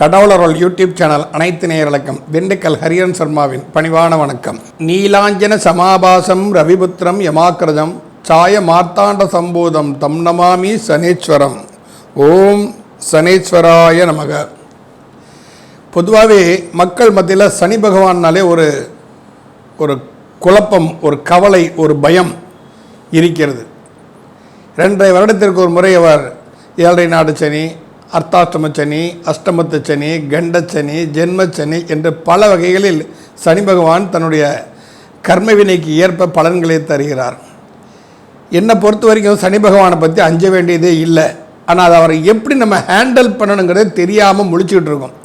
கடவுளரோல் YouTube channel அனைத்து நேயர்களுக்கும் திண்டுக்கல் ஹரியன் சர்மாவின் பணிவான வணக்கம். நீலாஞ்சன சமாபாசம் ரவிபுத்திரம் யமாக்கிரதம் சாய மார்த்தாண்ட சம்பூதம் தம் நமாமி சனீஸ்வரம். ஓம் சனீஸ்வராய நமக. பொதுவாகவே மக்கள் மத்தியில் சனி பகவான்னாலே ஒரு ஒரு குழப்பம் ஒரு கவலை ஒரு பயம் இருக்கிறது. ரெண்டரை வருடத்திற்கு ஒரு முறை அவர் ஏழரை நாடு சனி அர்த்தாஷ்டம சனி அஷ்டமத்து சனி கண்டச்சனி ஜென்மச்சனி என்று பல வகைகளில் சனி பகவான் தன்னுடைய கர்மவினைக்கு ஏற்ப பலன்களை தருகிறார். என்னை பொறுத்த வரைக்கும் சனி பகவானை பற்றி அஞ்ச வேண்டியதே இல்லை. ஆனால் அதை அவரை எப்படி நம்ம ஹேண்டில் பண்ணணுங்கிறத தெரியாமல் முழிச்சுக்கிட்டு இருக்கோம்.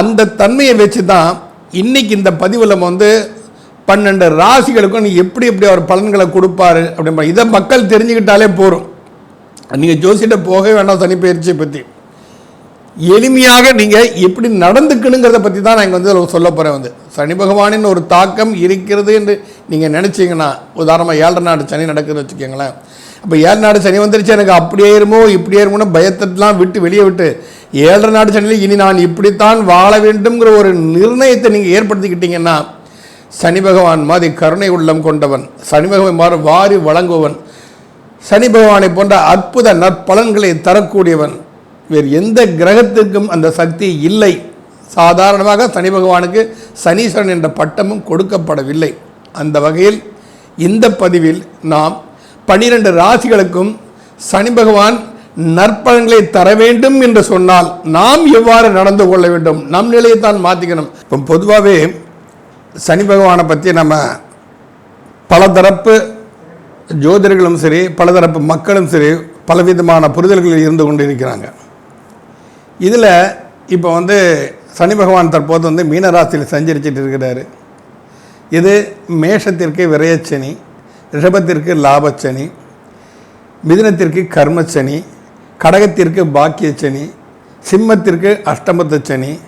அந்த தன்மையை வச்சு தான் இன்னைக்கு இந்த பதிவில் நம்ம வந்து பன்னெண்டு ராசிகளுக்கும் நீ எப்படி எப்படி அவர் பலன்களை கொடுப்பாரு அப்படின்ற இதை மக்கள் தெரிஞ்சுக்கிட்டாலே போதும். நீங்கள் ஜோசியிட்ட போகவே வேண்டாம் சனிப்பயிற்சியை பற்றி எளிமையாக நீங்கள் எப்படி நடந்துக்கணுங்கிறத பற்றி தான் நான் இங்கே வந்து சொல்ல போகிறேன் வந்து. சனி பகவானின் ஒரு தாக்கம் இருக்கிறது என்று நீங்கள் நினச்சிங்கன்னா உதாரணமாக ஏழரை நாடு சனி நடக்குதுன்னு வச்சுக்கோங்களேன். இப்போ ஏழு நாடு சனி வந்துருச்சு எனக்கு அப்படியே இருமோ இப்படியே இருமோன்னு பயத்தெல்லாம் விட்டு வெளியே விட்டு ஏழரை நாடு சனியில் இனி நான் இப்படித்தான் வாழ வேண்டும்ங்கிற ஒரு நிர்ணயத்தை நீங்கள் ஏற்படுத்திக்கிட்டீங்கன்னா சனி பகவான் மாதிரி கருணை உள்ளம் கொண்டவன் சனி பகவான் மாதிரி வாரி வழங்குவன் சனி பகவானை போன்ற அற்புத நற்பலன்களை தரக்கூடியவன். வேறு எந்த கிரகத்திற்கும் அந்த சக்தி இல்லை. சாதாரணமாக சனி பகவானுக்கு சனீஸ்வரன் என்ற பட்டமும் கொடுக்கப்படவில்லை. அந்த வகையில் இந்த பதிவில் நாம் பனிரெண்டு ராசிகளுக்கும் சனி பகவான் நற்பலன்களை தர வேண்டும் என்று சொன்னால் நாம் எவ்வாறு நடந்து கொள்ள வேண்டும்? நம் நிலையை தான் மாற்றிக்கணும் இப்போ பொதுவாகவே சனி பகவானை பற்றி நம்ம பலதரப்பு ஜோதிடர்களும் சரி பலதரப்பு மக்களும் சரி பலவிதமான புரிதல்களில் இருந்து கொண்டு இருக்கிறாங்க இதில் இப்போ வந்து சனி பகவான் தற்போது வந்து மீனராசியில் சஞ்சரிச்சிட்டு இருக்கிறாரு. இது மேஷத்திற்கு விரயச்சனி ரிஷபத்திற்கு லாபச்சனி மிதினத்திற்கு கர்மச்சனி கடகத்திற்கு பாக்கியச்சனி சிம்மத்திற்கு அஷ்டமத்து சனி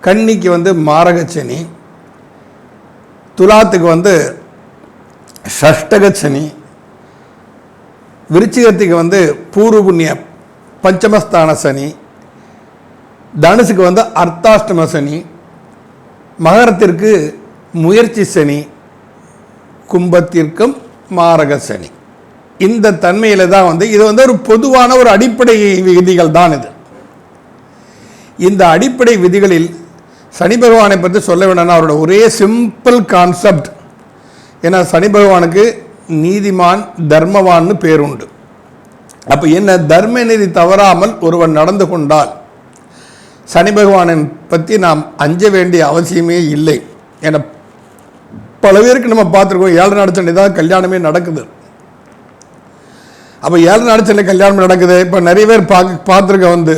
கன்னிக்கு வந்து மாரகச்சனி துலாத்துக்கு வந்து ஷஷ்டக சனி விருச்சிகத்துக்கு வந்து பூர்வ புண்ணிய பஞ்சமஸ்தான சனி. தனுசுக்கு வந்து அர்த்தாஷ்டம சனி. மகரத்திற்கு முயற்சி சனி. கும்பத்திற்கும் மாரக சனி. இந்த தன்மையில் தான் வந்து இது வந்து ஒரு பொதுவான ஒரு அடிப்படை விதிகள் தான் இது. இந்த அடிப்படை விதிகளில் சனி பகவானை பற்றி சொல்ல வேண்டாம்னா அவரோட ஒரே சிம்பிள் கான்செப்ட் ஏன்னா சனி பகவானுக்கு நீதிமான் தர்மவான்னு பேருண்டு. அப்போ என்ன தர்ம நெறி தவறாமல் ஒருவன் நடந்து கொண்டால் சனி பகவானை பற்றி நாம் அஞ்ச வேண்டிய அவசியமே இல்லை. என பல பேருக்கு நம்ம பார்த்துருக்கோம் ஏழு நாடு தான் கல்யாணமே நடக்குது. அப்போ ஏழு நாடு கல்யாணம் நடக்குது. இப்போ நிறைய பேர் பார்க்க பார்த்துருக்க வந்து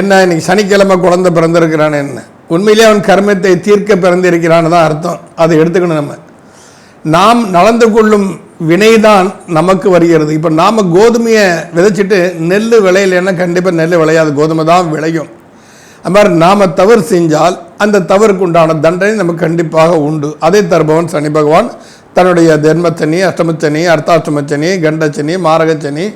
என்ன இன்னைக்கு சனிக்கிழமை குழந்தை பிறந்திருக்கிறான்னு என்ன உண்மையிலே அவன் கர்மத்தை தீர்க்க பிறந்திருக்கிறான்னு தான் அர்த்தம். அதை எடுத்துக்கணும் நம்ம. நாம் நடந்து கொள்ளும் வினைதான் நமக்கு வருகிறது. இப்போ நாம் கோதுமையை விதைச்சிட்டு நெல் விளையலைன்னா கண்டிப்பாக நெல் விளையாது. கோதுமை தான் விளையும். அது மாதிரி நாம் தவறு செஞ்சால் அந்த தவறுக்கு உண்டான தண்டனை நமக்கு கண்டிப்பாக உண்டு. அதை தருபவன் சனி பகவான் தன்னுடைய தர்மச்சனி அஷ்டமச்சனி அர்த்தாஷ்டமச்சனி கண்டச்சனி மாரகச்சனி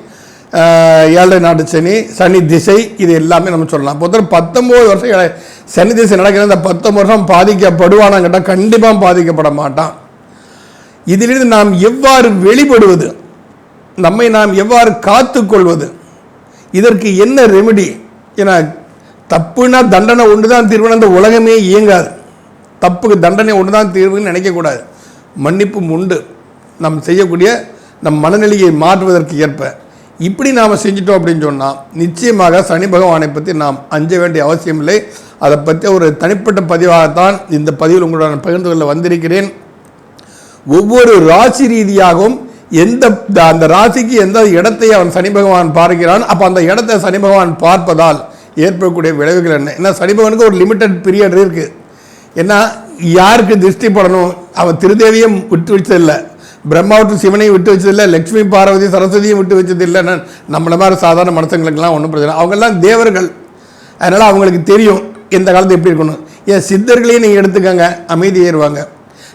ஏழை நாட்டு சனி சனி திசை இது எல்லாமே நம்ம சொல்லலாம். பொறுத்தவரை பத்தொம்போது வருஷம் சனி திசை நடக்கிற இந்த பத்தொம்பது வருஷம் பாதிக்கப்படுவானாங்கிட்டால் கண்டிப்பாக பாதிக்கப்பட மாட்டான். இதிலிருந்து நாம் எவ்வாறு வெளிப்படுவது? நம்மை நாம் எவ்வாறு காத்துக்கொள்வது? இதற்கு என்ன ரெமெடி என தப்புனா தண்டனை ஒன்று தான் தீர்வுன்னு அந்த உலகமே இயங்காது. தப்புக்கு தண்டனை ஒன்று தான் தீர்வுன்னு நினைக்கக்கூடாது. மன்னிப்பும் உண்டு. நாம் செய்யக்கூடிய நம் மனநிலையை மாற்றுவதற்கு ஏற்ப. இப்படி நாம் செஞ்சிட்டோம் அப்படின்னு சொன்னால் நிச்சயமாக சனி பகவானை பற்றி நாம் அஞ்ச வேண்டிய அவசியம் இல்லை அதை பற்றி ஒரு தனிப்பட்ட பதிவாகத்தான் இந்த பதிவில் உங்களுடன் பகிர்ந்து கொள்ள வந்திருக்கிறேன். ஒவ்வொரு ராசி ரீதியாகவும் எந்த அந்த ராசிக்கு எந்த இடத்தை அவன் சனி பகவான் பார்க்கிறான் அப்போ அந்த இடத்தை சனி பகவான் பார்ப்பதால் ஏற்படக்கூடிய விளைவுகள் என்ன? ஏன்னா சனி பகவானுக்கு ஒரு லிமிட்டட் பீரியட் இருக்குது ஏன்னா யாருக்கு திருஷ்டி படணும்? அவன் திருதேவியும் விட்டு வச்சதில்லை. பிரம்மாவுக்கு சிவனையும் விட்டு வச்சதில்லை. லக்ஷ்மி பார்வதி சரஸ்வதியும் விட்டு வச்சதில்லை. நம்மளை நம்மள மாதிரி சாதாரண மனுஷங்களுக்கெல்லாம் ஒன்றும் பிரச்சனை இல்லை. அவங்கெல்லாம் தேவர்கள். அதனால் அவங்களுக்கு தெரியும் எந்த காலத்து எப்படி இருக்கணும். ஏன் சித்தர்களையும் நீங்கள் எடுத்துக்கங்க. அமைதி ஏறுவாங்க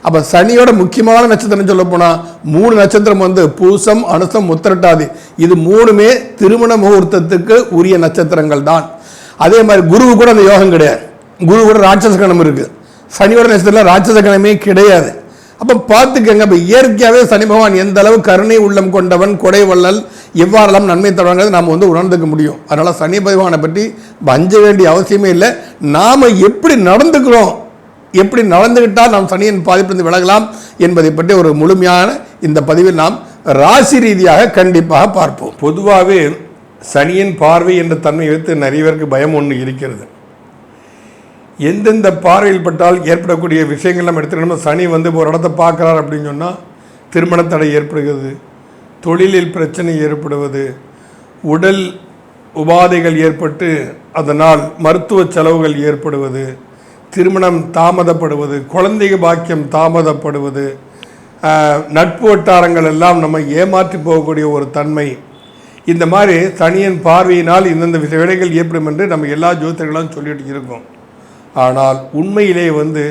அப்போ சனியோட முக்கியமான நட்சத்திரம் சொல்ல போனால் மூணு நட்சத்திரம் வந்து பூசம் அனுசம் உத்திரட்டாதி. இது மூணுமே திருமண முகூர்த்தத்துக்கு உரிய நட்சத்திரங்கள் தான். அதே மாதிரி குருவு கூட அந்த யோகம் கிடையாது. குரு கூட ராட்சச கணம் இருக்குது சனியோட நட்சத்திரத்தில் ராட்சச கணமே கிடையாது. அப்போ பார்த்துக்கங்க இப்போ இயற்கையாகவே சனி பகவான் எந்த அளவு கருணை உள்ளம் கொண்டவன் கொடை வள்ளல் எவ்வாறெல்லாம் நன்மை தருவாங்கிறது நாம் வந்து உணர்ந்துக்க முடியும். அதனால் சனி பகவானை பற்றி வஞ்ச வேண்டிய அவசியமே இல்லை. நாம் எப்படி நடந்துக்கிறோம் எப்படி நடந்துக்கிட்டால் நாம் சனியின் பாதிப்பிலிருந்து விலகலாம் என்பதை பற்றி ஒரு முழுமையான இந்த பதிவில் நாம் ராசி ரீதியாக கண்டிப்பாக பார்ப்போம். பொதுவாகவே சனியின் பார்வை என்ற தன்மை வைத்து நிறைய பேருக்கு பயம் ஒன்று இருக்கிறது. எந்தெந்த பார்வையில் பட்டால் ஏற்படக்கூடிய விஷயங்கள் நம்ம எடுத்துக்கணும் சனி வந்து ஒரு இடத்த பார்க்குறார் அப்படின்னு சொன்னால் திருமண தடை ஏற்படுகிறது தொழிலில் பிரச்சனை ஏற்படுவது உடல் உபாதைகள் ஏற்பட்டு அதனால் மருத்துவ செலவுகள் ஏற்படுவது திருமணம் தாமதப்படுவது குழந்தைக பாக்கியம் தாமதப்படுவது நட்பு வட்டாரங்கள் எல்லாம் நம்ம ஏமாற்றி போகக்கூடிய ஒரு தன்மை. இந்த மாதிரி சனியின் பார்வையினால் இந்தந்த விஷ விடைகள் ஏற்படும் என்று நம்ம எல்லா ஜோதிடர்களும் சொல்லிட்டு இருக்கோம். ஆனால் உண்மையிலே வந்து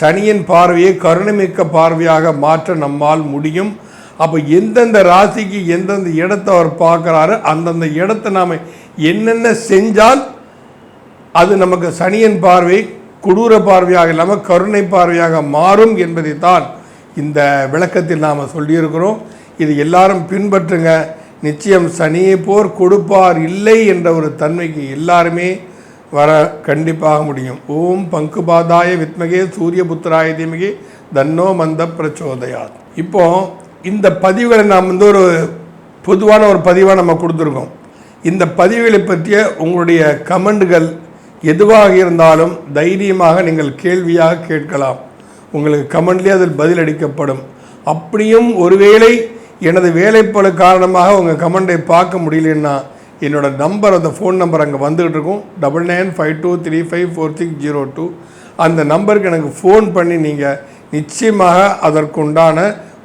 சனியின் பார்வையை கருணைமிக்க பார்வையாக மாற்ற நம்மால் முடியும். அப்போ எந்தெந்த ராசிக்கு எந்தெந்த இடத்தை அவர் பார்க்குறாரு அந்தந்த இடத்த நாம் என்னென்ன செஞ்சால் அது நமக்கு சனியின் பார்வை கொடூர பார்வையாக இல்லாமல் கருணை பார்வையாக மாறும் என்பதைத்தான் இந்த விளக்கத்தில் நாம் சொல்லியிருக்கிறோம். இது எல்லாரும் பின்பற்றுங்க. நிச்சயம் சனியை போர் கொடுப்பார் இல்லை என்ற ஒரு தன்மைக்கு எல்லாருமே வர கண்டிப்பாக முடியும். ஓம் பங்குபாதாய வித்மகே சூரிய புத்திராய தீமகே தன்னோ மந்த பிரச்சோதயாத். இப்போ இந்த பதிவுகளை நாம் வந்து ஒரு பொதுவான ஒரு பதிவாக நம்ம கொடுத்துருக்கோம். இந்த பதிவுகளை பற்றிய உங்களுடைய கமெண்டுகள் எதுவாக இருந்தாலும் தைரியமாக நீங்கள் கேள்வியாக கேட்கலாம். உங்களுக்கு கமெண்ட்லேயே அதில் பதில் அளிக்கப்படும். அப்படியும் ஒருவேளை எனது வேலைப்பழு காரணமாக உங்கள் கமெண்டை பார்க்க முடியலன்னா என்னோட நம்பர் அந்த ஃபோன் நம்பர் அங்கே வந்துகிட்டு இருக்கும். Double nine five two three five four six zero two. அந்த நம்பருக்கு எனக்கு ஃபோன் பண்ணி நீங்கள் நிச்சயமாக அதற்குண்டான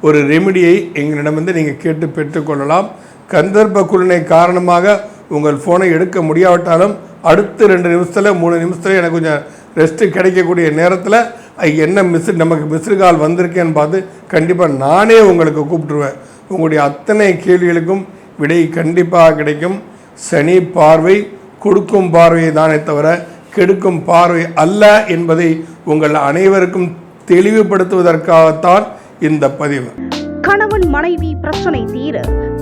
ஒரு ரெமிடியை எங்களிடமிருந்து நீங்கள் கேட்டு பெற்றுக்கொள்ளலாம். கந்தர்ப்ப குருணை காரணமாக உங்கள் ஃபோனை எடுக்க முடியாவிட்டாலும் அடுத்த ரெண்டு நிமிஷத்தில் மூணு நிமிஷத்தில் எனக்கு கொஞ்சம் ரெஸ்ட்டு கிடைக்கக்கூடிய நேரத்தில் என்ன மிஸ் நமக்கு மிஸ்டு கால் வந்திருக்கேன்னு பார்த்து கண்டிப்பாக நானே உங்களுக்கு கூப்பிட்டுருவேன். உங்களுடைய அத்தனை கேள்விகளுக்கும் விடை கண்டிப்பாக கிடைக்கும். சனி பார்வை கொடுக்கும் பார்வையை தானே தவிர கெடுக்கும் பார்வை அல்ல என்பதை உங்கள் அனைவருக்கும் தெளிவுபடுத்துவதற்காகத்தான் இந்த பதிவு. கணவன் மனைவி பிரச்சனை தீர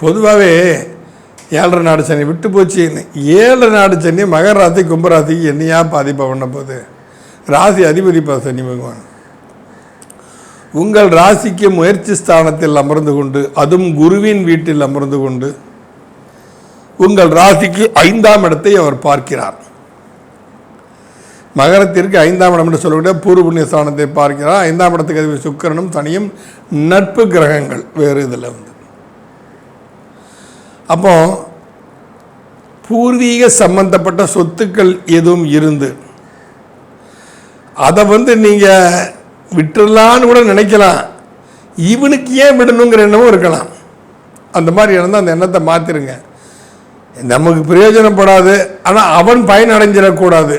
பொதுவாகவே ஏழரை நாடு சனி விட்டு போச்சு ஏழரை நாடு சனி மகர ராசி கும்பராசிக்கு என்னையா பாதிப்பை பண்ண போகுது? ராசி அதிபதிப்பா சனி பகவான். உங்கள் ராசிக்கு முயற்சி ஸ்தானத்தில் அமர்ந்து கொண்டு அதுவும் குருவின் வீட்டில் அமர்ந்து கொண்டு உங்கள் ராசிக்கு ஐந்தாம் இடத்தை அவர் பார்க்கிறார். மகரத்திற்கு ஐந்தாம் இடம் என்று சொல்லக்கூடிய பூர்வ புண்ணிய ஸ்தானத்தை பார்க்கிறார். ஐந்தாம் இடத்துக்கு அதிபதி சுக்கிரனும் தனியும் நட்பு கிரகங்கள் வேறு இதில் வந்து. அப்போ பூர்வீக சம்பந்தப்பட்ட சொத்துக்கள் எதுவும் இருந்து அதை வந்து நீங்கள் விட்டுடலான்னு கூட நினைக்கலாம். இவனுக்கு ஏன் விடணுங்கிற எண்ணமும் இருக்கலாம். அந்த மாதிரி இருந்தால் அந்த எண்ணத்தை மாற்றிருங்க நமக்கு பிரயோஜனப்படாது. ஆனால் அவன் பயன் அடைஞ்சிடக்கூடாது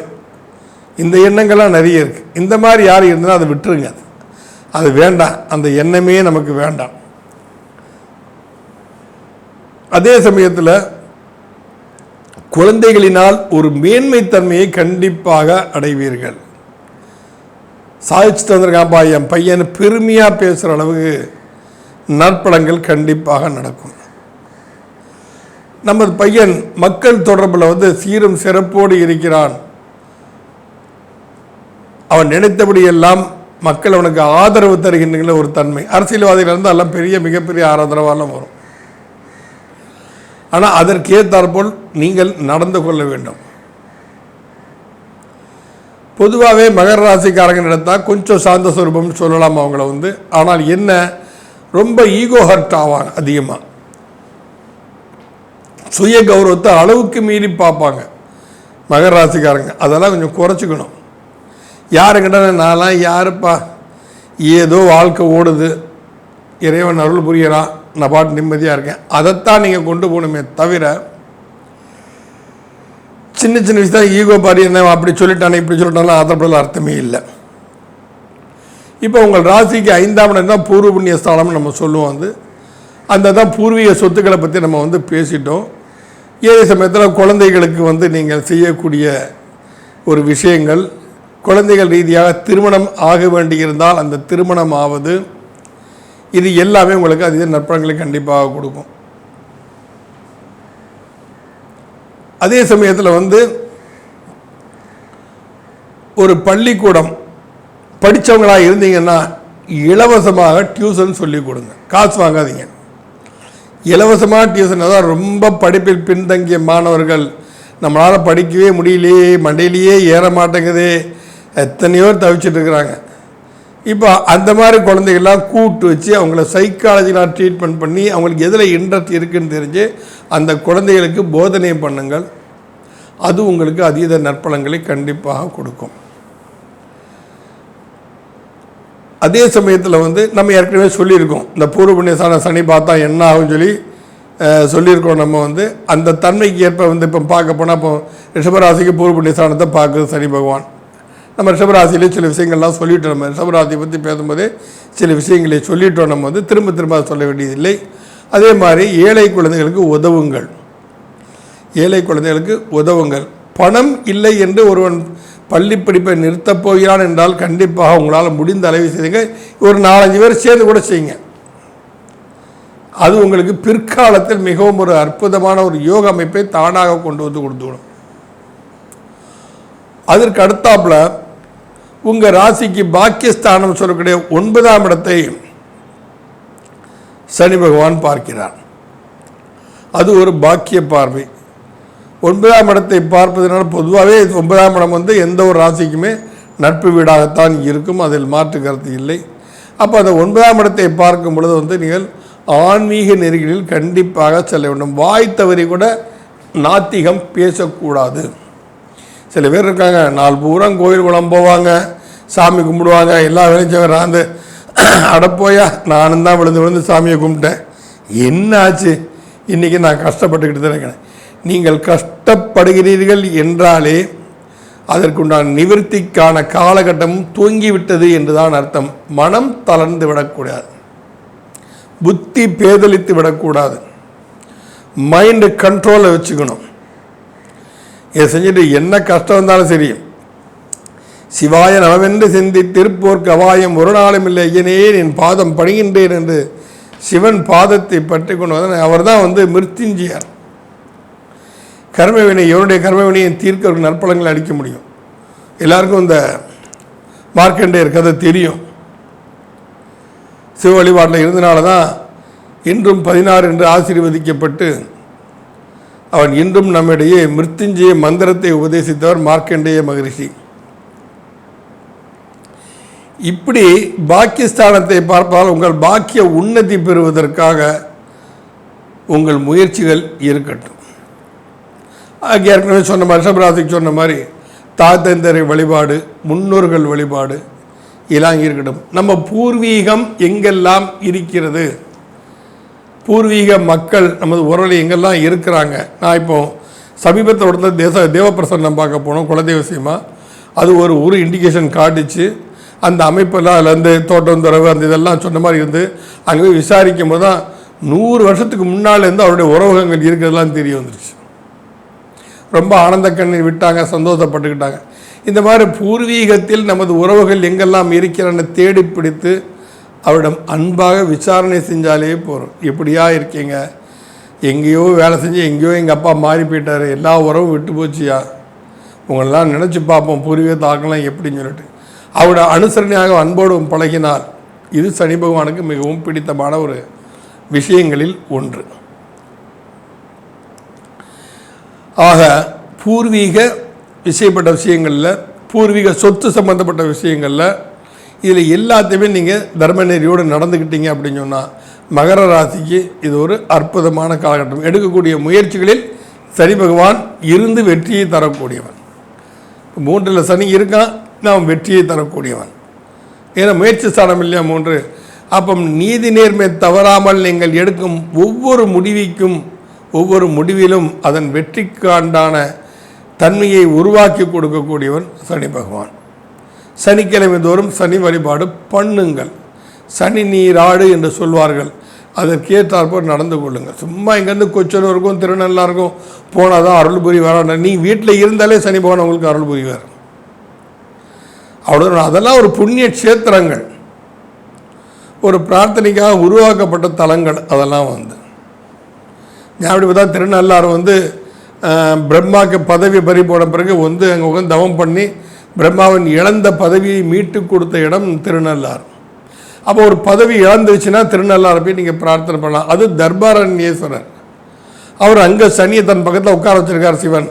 இந்த எண்ணங்கள்லாம் நிறைய இருக்குது இந்த மாதிரி யார் இருந்தாலும் அதை விட்டுருங்க. அது வேண்டாம். அந்த எண்ணமே நமக்கு வேண்டாம். அதே சமயத்தில் குழந்தைகளினால் ஒரு மேன்மைத்தன்மையை கண்டிப்பாக அடைவீர்கள். சாதிச்சு தந்திருக்காப்பா என் பையன் பெருமையாக பேசுகிற அளவுக்கு நற்படங்கள் கண்டிப்பாக நடக்கும். நமது பையன் மக்கள் தொடர்பில் வந்து சீரும் சிறப்போடு இருக்கிறான். அவன் நினைத்தபடி எல்லாம் மக்கள் அவனுக்கு ஆதரவு தருகின்ற ஒரு தன்மை. அரசியல்வாதிகள் இருந்தால் எல்லாம் பெரிய மிகப்பெரிய ஆதரவாலாம் வரும். ஆனால் அதற்கேற்றாற்போல் நீங்கள் நடந்து கொள்ள வேண்டும். பொதுவாகவே மகர ராசிக்காரங்க நடத்தால் கொஞ்சம் சாந்த சுரூபம்னு சொல்லலாம் அவங்கள வந்து. ஆனால் என்ன ரொம்ப ஈகோ ஹர்ட் ஆவாங்க அதிகமாக சுய கௌரவத்தை அளவுக்கு மீறி பார்ப்பாங்க மகர ராசிக்காரங்க. அதெல்லாம் கொஞ்சம் குறைச்சிக்கணும். யாருக்கிட்ட நான்லாம் யாருப்பா ஏதோ வாழ்க்கை ஓடுது. இறைவன் அருள் புரியறான். நான் பாட்டு நிம்மதியாக இருக்கேன். அதைத்தான் நீங்கள் கொண்டு போகணுமே தவிர சின்ன சின்ன விஷயத்தான் ஈகோ பாரி என்ன அப்படி சொல்லிட்டானே இப்படி சொல்லிட்டாலும் ஆத்திரப்படல அர்த்தமே இல்லை. இப்போ உங்கள் ராசிக்கு ஐந்தாம் இடம் தான் பூர்வ புண்ணிய ஸ்தானம்னு நம்ம சொல்லுவோம் வந்து. அந்த தான் பூர்வீக சொத்துக்களை பற்றி நம்ம வந்து பேசிட்டோம். ஏதே சமயத்தில் குழந்தைகளுக்கு வந்து நீங்கள் செய்யக்கூடிய ஒரு விஷயங்கள் குழந்தைகள் ரீதியாக திருமணம் ஆக வேண்டியிருந்தால் அந்த திருமணம் ஆவது இது எல்லாமே உங்களுக்கு அதிக நற்பலன்களை கண்டிப்பாக கொடுக்கும். அதே சமயத்தில் வந்து ஒரு பள்ளிக்கூடம் படித்தவங்களாக இருந்தீங்கன்னா இலவசமாக டியூஷன் சொல்லி கொடுங்க. காசு வாங்காதீங்க. இலவசமாக டியூஷன் அதான் ரொம்ப படிப்பில் பின்தங்கிய மாணவர்கள். நம்மளால் படிக்கவே முடியலையே மண்டையிலேயே ஏற மாட்டேங்குதே. எத்தனையோ தவிச்சிட்டு இருக்கிறாங்க. இப்போ அந்த மாதிரி குழந்தைகள்லாம் கூப்பிட்டு வச்சு அவங்கள சைக்காலஜிலாம் ட்ரீட்மெண்ட் பண்ணி அவங்களுக்கு எதில் இன்ட்ரெஸ்ட் இருக்குன்னு தெரிஞ்சு அந்த குழந்தைகளுக்கு போதனை பண்ணுங்கள். அது உங்களுக்கு அதீத நற்பலங்களை கண்டிப்பாக கொடுக்கும். அதே சமயத்தில் வந்து நம்ம ஏற்கனவே சொல்லியிருக்கோம். இந்த பூர்வ புண்ணியசான சனி பார்த்தா என்ன ஆகும்னு சொல்லி சொல்லியிருக்கோம் நம்ம வந்து. அந்த தன்மைக்கு ஏற்ப வந்து இப்போ பார்க்க போனால் இப்போ ரிஷபராசிக்கு பூர்வ புண்ணியசானத்தை பார்க்குது சனி பகவான். நம்ம ரிஷபராசியிலே சில விஷயங்கள்லாம் சொல்லிவிட்டோம் நம்ம ரிஷபராசியை பற்றி பேசும்போதே சில விஷயங்களை சொல்லிட்டோம். நம்ம வந்து திரும்ப திரும்ப சொல்ல வேண்டியதில்லை. அதே மாதிரி ஏழை குழந்தைகளுக்கு உதவுங்கள். ஏழை குழந்தைகளுக்கு உதவுங்கள். பணம் இல்லை என்று ஒருவன் பள்ளி படிப்பை நிறுத்தப் போகிறான் என்றால் கண்டிப்பாக உங்களால் முடிந்த அளவு செய்யுங்க. ஒரு நாலஞ்சு பேர் சேர்ந்து கூட செய்யுங்க. அது உங்களுக்கு பிற்காலத்தில் மிகவும் ஒரு அற்புதமான ஒரு யோக அமைப்பை தானாக கொண்டு வந்து கொடுத்துவிடும். அதற்கு அடுத்தாப்புல உங்கள் ராசிக்கு பாக்கியஸ்தானம் சொல்லக்கூடிய ஒன்பதாம் இடத்தை சனி பகவான் பார்க்கிறார். அது ஒரு பாக்கிய பார்வை. ஒன்பதாம் இடத்தை பார்ப்பதனால பொதுவாகவே ஒன்பதாம் இடம் வந்து எந்த ஒரு ராசிக்குமே நட்பு வீடாகத்தான் இருக்கும். அதில் மாற்று கருத்து இல்லை. அப்போ அந்த ஒன்பதாம் இடத்தை பார்க்கும் பொழுது வந்து நீங்கள் ஆன்மீக நெறிகளில் கண்டிப்பாக செல்ல வேண்டும். வாய் தவறி கூட நாத்திகம் பேசக்கூடாது. சில பேர் இருக்காங்க. நாலு பூரா கோயில் குளம் போவாங்க. சாமி கும்பிடுவாங்க. எல்லா வேலையும் செய்வாங்க. வந்து அடப்போயா நானும் தான் விழுந்து விழுந்து சாமியை கும்பிட்டேன். என்ன ஆச்சு இன்றைக்கி நான் கஷ்டப்பட்டுக்கிட்டு தான் இருக்கிறேன் நீங்கள் கஷ்டப்படுகிறீர்கள் என்றாலே அதற்குண்டான நிவர்த்திக்கான காலகட்டம் தூங்கிவிட்டது என்றுதான் அர்த்தம். மனம் தளர்ந்து விடக்கூடாது. புத்தி பேதலித்து விடக்கூடாது. மைண்டு கண்ட்ரோலை வச்சுக்கணும். இதை செஞ்சுட்டு என்ன கஷ்டம் இருந்தாலும் சரி. சிவாய நவமென்று சிந்தி திருப்போர்க்கு அபாயம் ஒரு நாளும் இல்லை. ஐயனே என் பாதம் பணிகின்றேன் என்று சிவன் பாதத்தை பற்றி கொண்டு வந்த அவர் தான் வந்து மிருத்யுஞ்சியார். கர்மவினை இவருடைய கர்மவினையை தீர்க்க நற்பலங்களை அளிக்க முடியும். எல்லாருக்கும் இந்த மார்க்கண்டேயர் கதை தெரியும். சிவ வழிபாட்டில் இருந்தனால தான் இன்றும் பதினாறு என்று ஆசீர்வதிக்கப்பட்டு அவன் இன்றும் நம்மிடையே மிருத்துஞ்சய மந்திரத்தை உபதேசித்தவர் மார்க்கண்டேய மகரிஷி. இப்படி பாக்கியஸ்தானத்தை பார்ப்பால் உங்கள் பாக்கிய உன்னதி பெறுவதற்காக உங்கள் முயற்சிகள் இருக்கட்டும். ஆகிய ஏற்கனவே சொன்ன மாதிரி ரிஷபராசிக்கு சொன்ன மாதிரி தாத்தந்தரை வழிபாடு முன்னோர்கள் வழிபாடு இதெல்லாம் இருக்கட்டும். நம்ம பூர்வீகம் எங்கெல்லாம் இருக்கிறது? பூர்வீக மக்கள் நமது உறவில் எங்கெல்லாம் இருக்கிறாங்க. நான் இப்போ சமீபத்தில் ஒருத்தர் தேச தேவப்பிரசன்னம் பார்க்க போனோம் குலதெய்வ சீமா. அது ஒரு ஒரு இண்டிகேஷன் காட்டுச்சு. அந்த அமைப்பெல்லாம் அதுலேருந்து தோட்டம் துறவு அந்த இதெல்லாம் சொன்ன மாதிரி இருந்து அங்கே போய் விசாரிக்கும் போது தான் நூறு வருஷத்துக்கு முன்னால் இருந்து அவருடைய உறவகங்கள் இருக்கிறதெல்லாம் தெரிய வந்துருச்சு. ரொம்ப ஆனந்த கண்ணீர் விட்டாங்க சந்தோஷப்பட்டுக்கிட்டாங்க. இந்த மாதிரி பூர்வீகத்தில் நமது உறவுகள் எங்கெல்லாம் இருக்கிறன்னு தேடி பிடித்து அவரிடம் அன்பாக விசாரணை செஞ்சாலே போகிறோம் எப்படியா இருக்கீங்க? எங்கேயோ வேலை செஞ்சு எங்கேயோ எங்கள் அப்பா மாறி போயிட்டாரு. எல்லா உறவும் விட்டு போச்சியா? உங்களெல்லாம் நினச்சி பார்ப்போம். பூர்வீக தாக்கலாம் எப்படின்னு சொல்லிட்டு. அவரோட அனுசரணையாக அன்போடு பழகினால் இது சனி பகவானுக்கு மிகவும் பிடித்தமான ஒரு விஷயங்களில் ஒன்று. ஆக பூர்வீக விஷயப்பட்ட விஷயங்களில் பூர்வீக சொத்து சம்பந்தப்பட்ட விஷயங்களில் இதில் எல்லாத்தையுமே நீங்கள் தர்மநெறியோடு நடந்துக்கிட்டீங்க அப்படின்னு சொன்னால் மகர ராசிக்கு இது ஒரு அற்புதமான காலகட்டம். எடுக்கக்கூடிய முயற்சிகளில் சனி பகவான் இருந்து வெற்றியை தரக்கூடியவன். மூன்றில் சனி இருக்கான் நாம் வெற்றியை தரக்கூடியவன். ஏன்னா முயற்சி ஸ்தானம் இல்லையா மூன்று? அப்போ நீதி நேர்மை தவறாமல் நீங்கள் எடுக்கும் ஒவ்வொரு முடிவிக்கும் ஒவ்வொரு முடிவிலும் அதன் வெற்றிக்காண்டான தன்மையை உருவாக்கி கொடுக்கக்கூடியவன் சனி பகவான். சனிக்கிழமை தோறும் சனி வழிபாடு பண்ணுங்கள். சனி நீராடு என்று சொல்வார்கள். அதற்கேற்றாற்போல் நடந்து கொள்ளுங்கள். சும்மா இங்கேருந்து கொச்சனூருக்கும் திருநள்ளாருக்கும் போனால் தான் அருள் புரிவார். நீ வீட்டில் இருந்தாலே சனி பகவான் உங்களுக்கு அருள் புரிவார். அவ்வளோ அதெல்லாம் ஒரு புண்ணிய க்ஷேத்திரங்கள். ஒரு பிரார்த்தனைக்காக உருவாக்கப்பட்ட தலங்கள். அதெல்லாம் வந்து. ஞாபகம் பார்த்தா திருநள்ளாறு வந்து பிரம்மாக்கு பதவி பறி போன பிறகு வந்து அங்கே உட்காந்து தவம் பண்ணி பிரம்மாவின் இழந்த பதவியை மீட்டு கொடுத்த இடம் திருநள்ளாறு. அப்போ ஒரு பதவி இழந்துருச்சுன்னா திருநள்ளாறு போய் நீங்கள் பிரார்த்தனை பண்ணலாம். அது தர்பாரண்யேஸ்வரர். அவர் அங்கே சனியை தன் பக்கத்தில் உட்கார வச்சிருக்கார் சிவன்.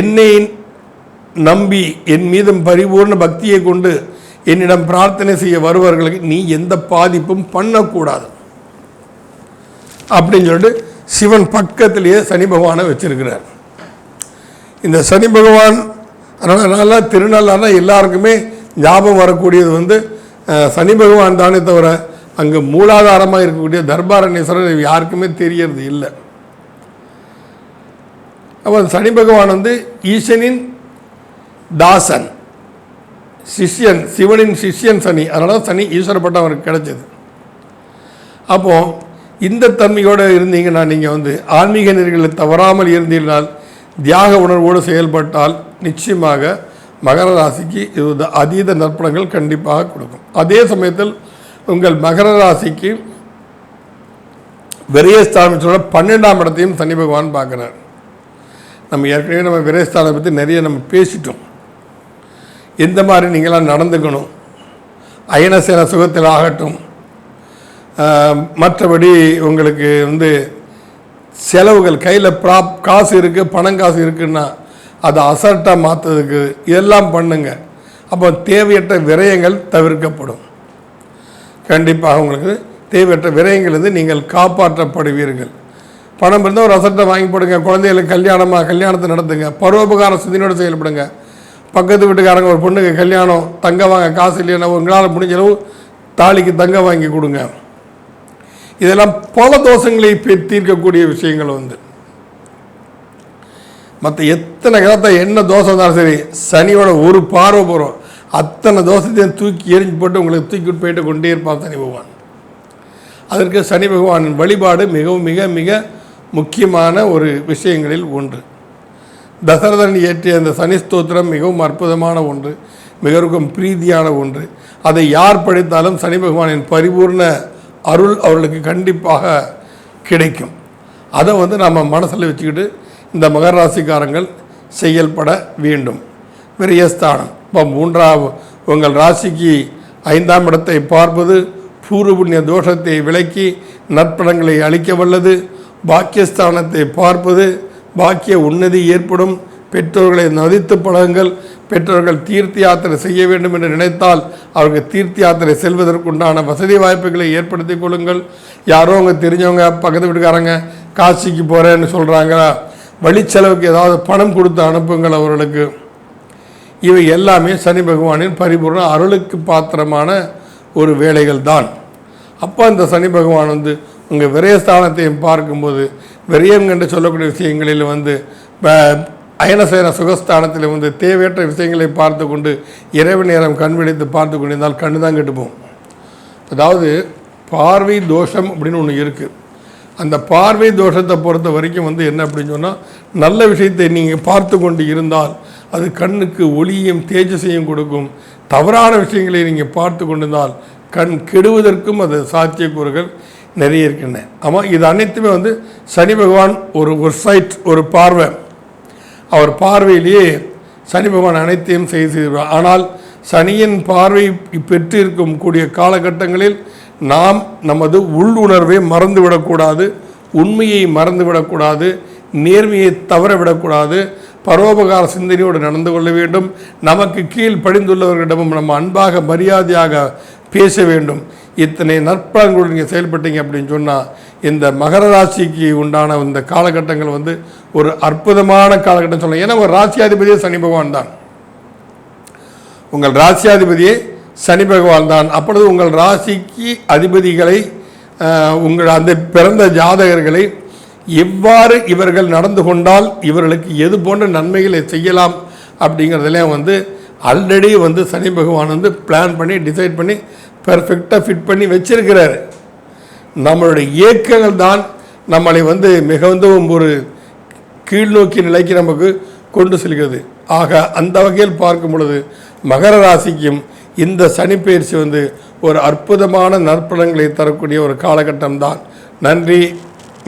என்னை நம்பி என் மீதும் பரிபூர்ண பக்தியை கொண்டு என்னிடம் பிரார்த்தனை செய்ய வருபவர்களுக்கு நீ எந்த பாதிப்பும் பண்ணக்கூடாது. அப்படின்னு சொல்லிட்டு சிவன் பக்கத்திலேயே சனி பகவானை வச்சிருக்கிறார். இந்த சனி பகவான் அதனால் நல்லா திருநள்ளாறுனா எல்லாருக்குமே ஞாபகம் வரக்கூடியது வந்து சனி பகவான் தானே தவிர அங்கு மூலாதாரமாக இருக்கக்கூடிய தர்பாரணேஸ்வரர் யாருக்குமே தெரியறது இல்லை. அப்போ சனி பகவான் வந்து ஈசனின் தாசன் சிஷ்யன் சிவனின் சிஷ்யன் சனி. அதனால சனி ஈஸ்வர பட்டம் அவருக்கு கிடைச்சது. அப்போது இந்த தன்மையோடு இருந்தீங்கன்னா நீங்கள் வந்து ஆன்மீக நெறிகளை தவறாமல் இருந்தீர்கள் தியாக உணர்வோடு செயல்பட்டால் நிச்சயமாக மகர ராசிக்கு இது அதீத நற்பணங்கள் கண்டிப்பாக கொடுக்கும். அதே சமயத்தில் உங்கள் மகர ராசிக்கு விரயஸ்தானத்தோட பன்னெண்டாம் இடத்தையும் சனி பகவான் பார்க்குறார். நம்ம ஏற்கனவே நம்ம விரயஸ்தானம் பற்றி நிறைய நம்ம பேசிட்டோம். எந்த மாதிரி நீங்களாம் நடந்துக்கணும். அயனசேன சுகத்தில் ஆகட்டும். மற்றபடி உங்களுக்கு வந்து செலவுகள் கையில் ப்ராப் காசு இருக்குது பணம் காசு இருக்குன்னா அதை அசல்ட்டாக மாற்றுறதுக்கு இதெல்லாம் பண்ணுங்க. அப்போ தேவையற்ற விரயங்கள் தவிர்க்கப்படும். கண்டிப்பாக உங்களுக்கு தேவையற்ற விரயங்களிலிருந்து நீங்கள் காப்பாற்றப்படுவீர்கள். பணம் இருந்தால் ஒரு அசட்டை வாங்கி போடுங்க. குழந்தைகளுக்கு கல்யாணமாக கல்யாணத்தை நடத்துங்க. பரோபகார சிந்தனையோடு செயல்படுங்க. பக்கத்து வீட்டுக்காரங்க ஒரு பொண்ணுக்கு கல்யாணம் தங்க வாங்க காசு இல்லைன்னா உங்களால் முடிஞ்ச அளவு தாலிக்கு தங்க வாங்கி கொடுங்க. இதெல்லாம் பல தோஷங்களை தீர்க்கக்கூடிய விஷயங்கள் வந்து மற்ற எத்தனை கிரகத்தை என்ன தோஷம் இருந்தாலும் சரி சனியோட ஒரு பார்வை போகிறோம் அத்தனை தோசத்தையும் தூக்கி எரிஞ்சு போட்டு உங்களுக்கு தூக்கி போயிட்டு கொண்டே இருப்பான் சனி பகவான். அதற்கு சனி பகவானின் வழிபாடு மிகவும் மிக மிக முக்கியமான ஒரு விஷயங்களில் ஒன்று. தசரதன் இயற்றிய அந்த சனி ஸ்தோத்திரம் மிகவும் அற்புதமான ஒன்று மிகவும் பிரீதியான ஒன்று. அதை யார் படித்தாலும் சனி பகவானின் பரிபூர்ண அருள் அவர்களுக்கு கண்டிப்பாக கிடைக்கும். அதை வந்து நம்ம மனசில் வச்சுக்கிட்டு இந்த மகர ராசிக்காரங்கள் செயல்பட வேண்டும். விரயஸ்தானம். இப்போ மூன்றாவது உங்கள் ராசிக்கு ஐந்தாம் இடத்தை பார்ப்பது பூர்வ புண்ணிய தோஷத்தை விலக்கி நற்படங்களை அளிக்க வல்லது. பாக்கியஸ்தானத்தை பார்ப்பது பாக்கிய உன்னதி ஏற்படும். பெற்றோர்களை நதித்து பழகுங்கள். பெற்றோர்கள் தீர்த்த யாத்திரை செய்ய வேண்டும் என்று நினைத்தால் அவர்கள் தீர்த்த யாத்திரை செல்வதற்குண்டான வசதி வாய்ப்புகளை ஏற்படுத்திக் கொள்ளுங்கள். யாரோ அவங்க தெரிஞ்சவங்க பக்கத்து வீட்டுக்காரங்க காசிக்கு போகிறேன்னு சொல்கிறாங்களா வழிச்செலவுக்கு ஏதாவது பணம் கொடுத்து அனுப்புங்கள் அவர்களுக்கு. இவை எல்லாமே சனி பகவானின் பரிபூர்ண அருளுக்கு பாத்திரமான ஒரு வேலைகள் தான். அப்போ இந்த சனி பகவான் வந்து உங்கள் விரயஸ்தானத்தையும் பார்க்கும்போது விரயம் என்று சொல்லக்கூடிய விஷயங்களில் வந்து ப- அயனசேன சுகஸ்தானத்தில் வந்து தேவையற்ற விஷயங்களை பார்த்து கொண்டு இரவு நேரம் கண் விழித்து பார்த்து கொண்டிருந்தால் கண்ணு தான் கெட்டுப்போம். அதாவது பார்வை தோஷம் அப்படின்னு ஒன்று இருக்குது அந்த பார்வை தோஷத்தை பொறுத்த வரைக்கும் வந்து என்ன அப்படின்னு சொன்னால் நல்ல விஷயத்தை நீங்கள் பார்த்து கொண்டு இருந்தால் அது கண்ணுக்கு ஒளியும் தேஜஸையும் கொடுக்கும். தவறான விஷயங்களை நீங்கள் பார்த்து கொண்டிருந்தால் கண் கெடுவதற்கும் அது சாத்தியக்கூறுகள் நிறைய இருக்கின்றன. ஆமாம் இது அனைத்துமே வந்து சனி பகவான் ஒரு ஒரு சைட் ஒரு பார்வை. அவர் பார்வையிலேயே சனி பகவான் அனைத்தையும் செய்து ஆனால் சனியின் பார்வை பெற்றிருக்கும் கூடிய காலகட்டங்களில் நாம் நமது உள்ளுணர்வை மறந்துவிடக்கூடாது உண்மையை மறந்துவிடக்கூடாது நேர்மையை தவற விடக்கூடாது பரோபகார சிந்தனையோடு நடந்து கொள்ள வேண்டும் நமக்கு கீழ் படிந்துள்ளவர்களிடமும் நம்ம அன்பாக மரியாதையாக பேச வேண்டும். இத்தனை நற்பலன்களோடு நீங்கள் செயல்பட்டீங்க அப்படின்னு சொன்னால் இந்த மகர ராசிக்கு உண்டான இந்த காலகட்டங்கள் வந்து ஒரு அற்புதமான காலகட்டம் சொல்லலாம். ஏன்னா ஒரு ராசியாதிபதியே சனி பகவான் தான். உங்கள் ராசியாதிபதியே சனி பகவான் தான். அப்பொழுது உங்கள் ராசிக்கு அதிபதிகளை உங்கள் அந்த பிறந்த ஜாதகர்களை எவ்வாறு இவர்கள் நடந்து கொண்டால் இவர்களுக்கு எது போன்ற நன்மைகளை செய்யலாம் அப்படிங்கிறதுலாம் வந்து ஆல்ரெடி வந்து சனி பகவான் வந்து பிளான் பண்ணி டிசைட் பண்ணி பர்ஃபெக்டாக ஃபிட் பண்ணி வச்சிருக்கிறாரு. நம்மளுடைய இயக்கங்கள் தான் நம்மளை வந்து மிகவும் ஒரு கீழ்நோக்கி நிலைக்கு நமக்கு கொண்டு செல்கிறது. ஆக அந்த வகையில் பார்க்கும் பொழுது மகர ராசிக்கும் இந்த சனிப்பெயர்ச்சி வந்து ஒரு அற்புதமான நற்பலன்களை தரக்கூடிய ஒரு காலகட்டம் தான். நன்றி.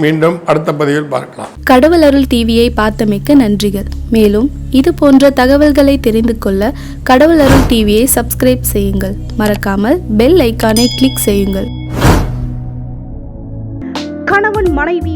மீண்டும் அடுத்த பதிவில் பார்க்கலாம். கடவுள் அருள் டிவியை பார்த்தமைக்கு நன்றிகள். மேலும் இது போன்ற தகவல்களை தெரிந்து கொள்ள கடவுள் அருள் டிவியை சப்ஸ்கிரைப் செய்யுங்கள். மறக்காமல் பெல் ஐக்கானை கிளிக் செய்யுங்கள்.